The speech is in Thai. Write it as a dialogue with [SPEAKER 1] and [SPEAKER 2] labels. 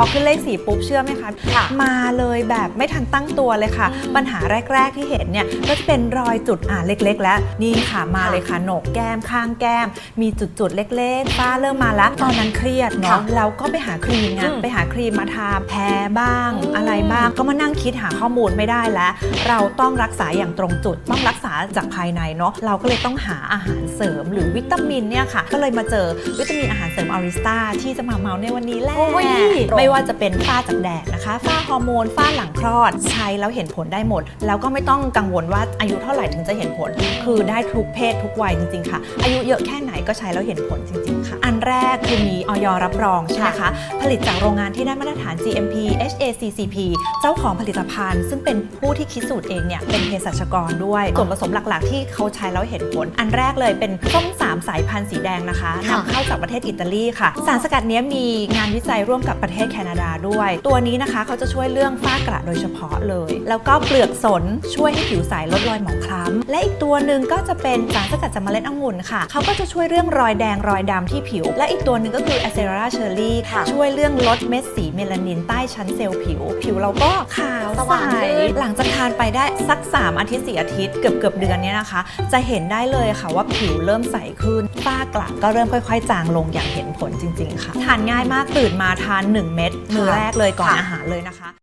[SPEAKER 1] พอขึ้นเลขสีปุ๊บเชื่อไหมคะ
[SPEAKER 2] ค่ะ
[SPEAKER 1] มาเลยแบบไม่ทันตั้งตัวเลยค่ะ ปัญหาแรก ๆ ที่เห็นเนี่ยก็จะเป็นรอยจุดอ่าเล็ก ๆ แล้วนี่ค่ะมาเลยค่ะโหนกแก้มข้างแก้ม มีจุดๆเล็กๆฝ้าเริ่มมาแล้วตอนนั้นเครียดเนาะ
[SPEAKER 2] ค่ะ
[SPEAKER 1] เราก็ไปหาครีมไง
[SPEAKER 2] อืม
[SPEAKER 1] ไปหาครีมมาทาแพ้บ้าง
[SPEAKER 2] อืม
[SPEAKER 1] อะไรบ้าง ก็มานั่งคิดหาข้อมูลไม่ได้แล้ว เราต้องรักษาอย่างตรงจุดต้องรักษาจากภายในเนาะเราก็เลยต้องหาอาหารเสริมหรือวิตามินเนี่ยค่ะ ก็เลยมาเจอวิตามินอาหารเสริมอาริสตาที่จะมาเมาในวันนี้แหละ
[SPEAKER 2] โอ้ย
[SPEAKER 1] ไม่ว่าจะเป็นฝ้าจากแดดนะคะฝ้าฮอร์โมนฝ้าหลังคลอดใช้แล้วเห็นผลได้หมด แล้วก็ไม่ต้องกังวลว่าอายุเท่าไหร่ถึงจะเห็นผล คือได้ทุกเพศทุกวัยจริงๆค่ะ อายุเยอะแค่ไหนก็ใช้แล้วเห็นผลจริงๆค่ะ อันแรกคือมีออยรับรองใช่ไหมคะผลิตจากโรงงานที่ได้มาตรฐาน GMP HACCP เจ้าของผลิตภัณฑ์ ซึ่งเป็นผู้ที่คิดสูตรเองเนี่ยเป็นเภสัชกรด้วยส่วนผสมหลักๆ ที่เขาใช้แล้วเห็นผล อันแรกเลยเป็นส้มสามสายพันธุ์สีแดงนะคะนำเข้าจากประเทศอิตาลีค่ะ สารสกัดนี้มีงานวิจัยร่วมกับประเทศแคนาดาด้วย ตัวนี้นะคะเขาจะช่วยเรื่องฝ้ากระโดยเฉพาะเลย แล้วก็เปลือกสนช่วยให้ผิวใสลดรอยหมองคล้ำ และอีกตัวหนึ่งก็จะเป็นสารสกัดจากเมล็ดองุ่นค่ะ เขาก็จะช่วยเรื่องรอยแดงรอยดำที่ผิว และอีกตัวหนึ่งก็คือ a c e r a cherry
[SPEAKER 2] ค่ะ
[SPEAKER 1] ช่วยเรื่องลดเม็ดสีเมลานินใต้ชั้นเซลล์ผิว ผิวเราก็ขาว
[SPEAKER 2] ส
[SPEAKER 1] ใส
[SPEAKER 2] ว่างขึ้น
[SPEAKER 1] หลังจากทานไปได้สัก 3 อาทิตย์4อาทิตย์เกือบเกือบๆเดือนเนี้ยนะคะ จะเห็นได้เลยค่ะว่าผิวเริ่มใสขึ้นฝ้ากระก็เริ่มค่อย ๆ จางลงอย่างเห็นผลจริง ๆ ค่ะ ทานง่ายมากตื่นมาทาน 1 เม็ดมือแรกเลยก่อนอาหารเลยนะคะ